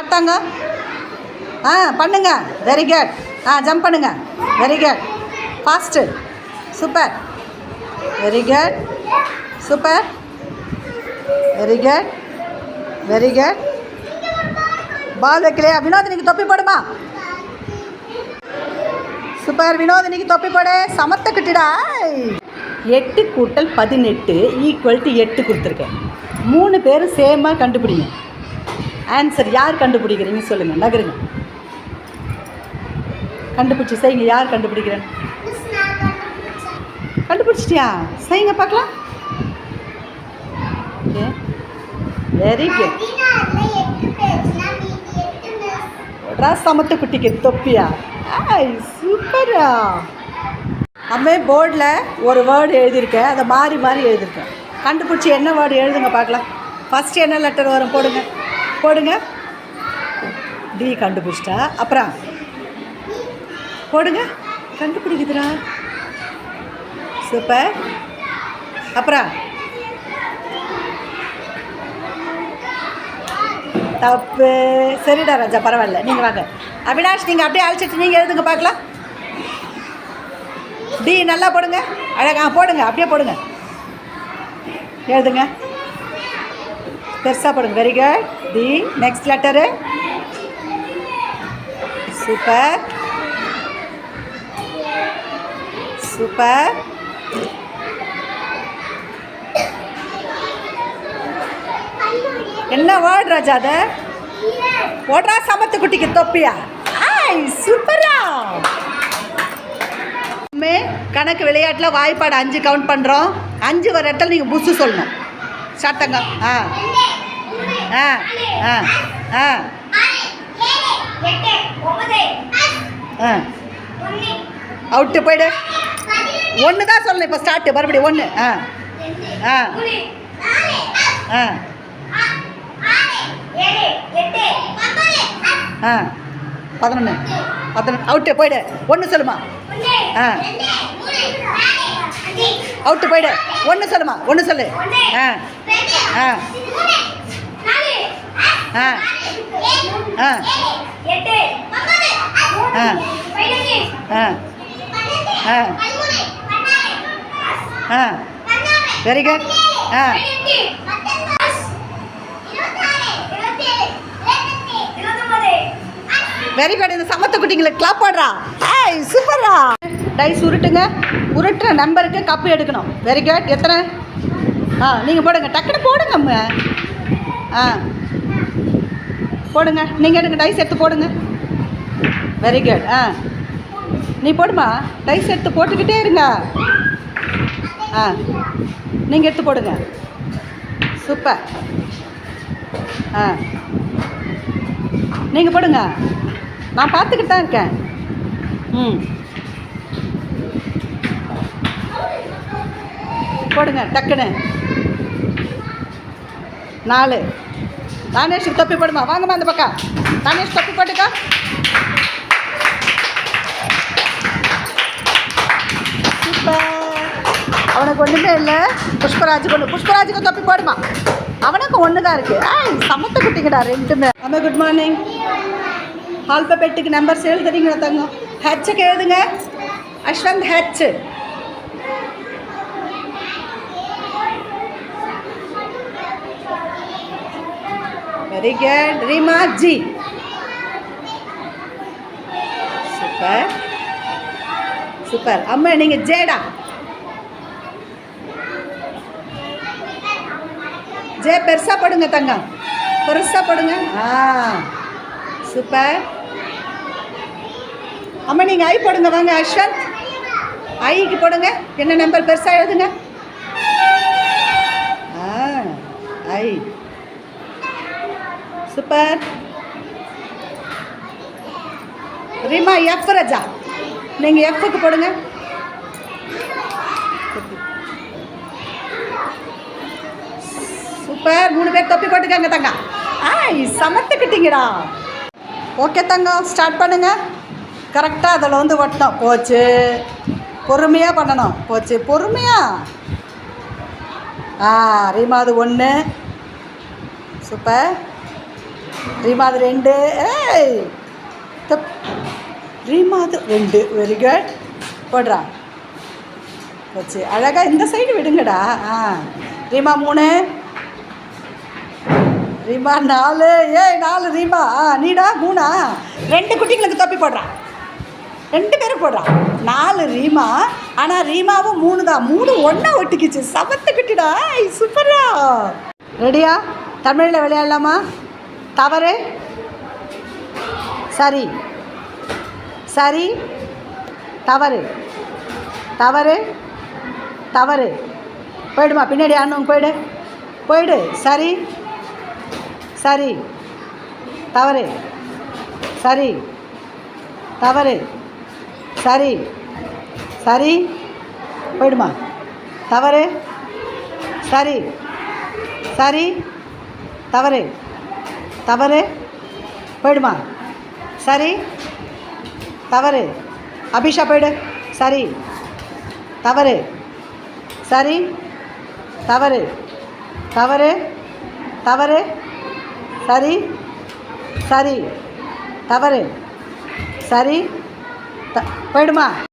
காட்டாங்க. ஆ பண்ணுங்க. Very good ஆ ஜம்ப் பண்ணுங்க. Very good fast super very good super very good very good ball வைக்கலையா? வினோதினிக்கு தொப்பி போடுமா? சூப்பர் வினோதினிக்கு தொப்பி போடு. சமத்த எட்டு கூட்டல் பதினெட்டு ஈக்குவல் டு எட்டு கொடுத்துருக்கேன். மூணு பேரும் சேமாக கண்டுபிடிங்க. ஆன்சர் யார் கண்டுபிடிக்கிறீங்க சொல்லுங்கள் நகருங்க. கண்டுபிடிச்சி செய்யுங்க யார் கண்டுபிடிக்கிறேன்னு? கண்டுபிடிச்சிட்டியா? செய்யுங்க பார்க்கலாம். ஓகே வெரி குட் சமத்து குட்டிக்கு தொப்பியா? ஆய் சூப்பரா அம்மே போர்டில் ஒரு வேர்டு எழுதியிருக்கேன். அதை மாறி மாறி எழுதியிருக்கேன். கண்டுபிடிச்சி என்ன வேர்டு எழுதுங்க பார்க்கலாம். ஃபஸ்ட்டு என்ன லெட்டர் வரும் போடுங்க. போடுங்க. டி கண்டுபிடிச்சிட்டா. அப்புறம் போடுங்க. கண்டுபிடிக்குதுடா. சூப்பர். அப்புறம் தப்பு. சரிடா ராஜா பரவாயில்ல. நீங்கள் வாங்க. அவினாஷ் நீங்கள் அப்படியே அழைச்சிட்டு நீங்கள் எழுதுங்க பார்க்கலாம். டி நல்லா போடுங்க. அழகா போடுங்க. அப்படியே போடுங்க. எழுதுங்க. பெருசாக போடுங்க. Very good the next letter super super என்ன வேர்ட் ராஜா அது? ஓட்ரா சமத்து குட்டிக்கு தொப்பியா? ஆய் சூப்பரா கணக்கு விளையாட்டில் வாய்ப்பாடு அஞ்சு கவுண்ட் பண்ணுறோம் அஞ்சு வர இடத்துல நீங்கள் புஸ்ஸு சொல்லணும். சட்டங்க ஆ. ஆ. ஆ. ஆ. ஆ. அவுட்டு போயிடு. ஒன்று தான் சொல்லணும். இப்போ ஸ்டார்ட்டு மறுபடியும் ஒன்று ஆ. ஆ. ஆ. ஆ. பதினொன்று பதினொன்று அவுட்டு போயிடு. ஒன்று சொல்லுமா. ஆ. அவுட்டு போயிடு. ஒன்று சொல்லுமா? ஒன்று சொல்லு. ஆ. ஆ. ஆ. ஆ. ஆ. ஆ. ஆ. ஆ. வெரி குட் ஆ. வெரி குட் இந்த சமத்த குட்டிங்களுக்கு கிளாப் போடுறா. ஏய் சூப்பரா டைஸ் உருட்டுங்க உருட்டுற நம்பருக்கு கப்பு எடுக்கணும். வெரி குட் எத்தனை? ஆ நீங்கள் போடுங்க. டக்குன்னு போடுங்க அம்மா. ஆ. போடுங்க. நீங்கள் எடுங்க. டைஸ் எடுத்து போடுங்க. வெரி குட் ஆ. நீ போடுமா? டைஸ் எடுத்து போட்டுக்கிட்டே இருங்க. ஆ. நீங்கள் எடுத்து போடுங்க. சூப்பர் ஆ. நீங்கள் போடுங்க. நான் பார்த்துக்கிட்டு தான் இருக்கேன். ம். போடுங்க டக்குன்னு. நாலு. தானேஷுக்கு தொப்பி போடுமா? வாங்கம்மா அந்த பக்கம். தானேஷ் தொப்பி போட்டுக்கா. சூப்பர். அவனுக்கு ஒன்றுமே இல்லை. புஷ்பராஜுக்கு ஒன்று புஷ்பராஜுக்கு தொப்பி போடுமா? அவனுக்கு ஒன்று தான் இருக்குது ஆ சமத்த குட்டிங்கடா ரெண்டுமே. அம்மா குட் மார்னிங் ஆல்பபெட்டுக்கு நம்பர்ஸ் எழுதுறீங்களா தங்கம்? ஹெச்சுக்கு எழுதுங்க. Ashwanth H very good Rimaji. Super. Super. அம்மா நீங்கள் ஜேடா. ஜே பெருசாக படுங்க தங்கம். பெருசாக படுங்க. ஆ சூப்பர். அம்மா நீங்கள் ஐ போடுங்க வாங்க அஸ்வந்த். ஐக்கு போடுங்க. என்ன நம்பர்? பெருசாக எழுதுங்க. ஆ I. Super Rima F Raja. நீங்கள் எஃப்க்கு போடுங்க. சூப்பர் மூணு பேர் தொப்பி போட்டுக்கங்க தங்கா. ஆய் சமத்துக்கிட்டீங்கடா. ஓகே தங்கம் ஸ்டார்ட் பண்ணுங்கள் கரெக்டாக அதில் வந்து ஒட்டணும். போச்சு. பொறுமையாக பண்ணணும். போச்சு. பொறுமையாக ஆ ரீமா அது ஒன்று சூப்பர் ரீமாது ரெண்டு. ஏய் தப். ரீமாது ரெண்டு. வெரி குட் போடுறா. வச்சு. அழகாக இந்த சைடு விடுங்கடா. ஆ. ரீமா மூணு. ரீமா நாலு. ஏய் நாலு ரீமா. ஆ நீடா மூணா. ரெண்டு குட்டிங்களுக்கு தொப்பி போடுறான் ரெண்டு பேரும் போடுறான் நாலு ரீமா. ஆனால் ரீமாவும் மூணு தான். மூணு ஒன்றா ஒட்டிக்கிச்சு. சமத்து குட்டிடா. சூப்பரா ரெடியா தமிழில் விளையாடலாமா? தவறு? சரி. சரி. தவறு. தவறு. தவறு. போயிடுமா பின்னாடி ஆனவங்க போயிடு. போயிடு. சரி. சரி. தவறு. சரி. தவறு. சரி. சரி. போயிடுமா. தவறு. சரி. சரி. தவறு. தவறு போயிடுமா சரி தவறு அபிஷா போயிடு சரி தவறு சரி தவறு தவறு தவறு சரி சரி தவறு சரி த போயிடுமா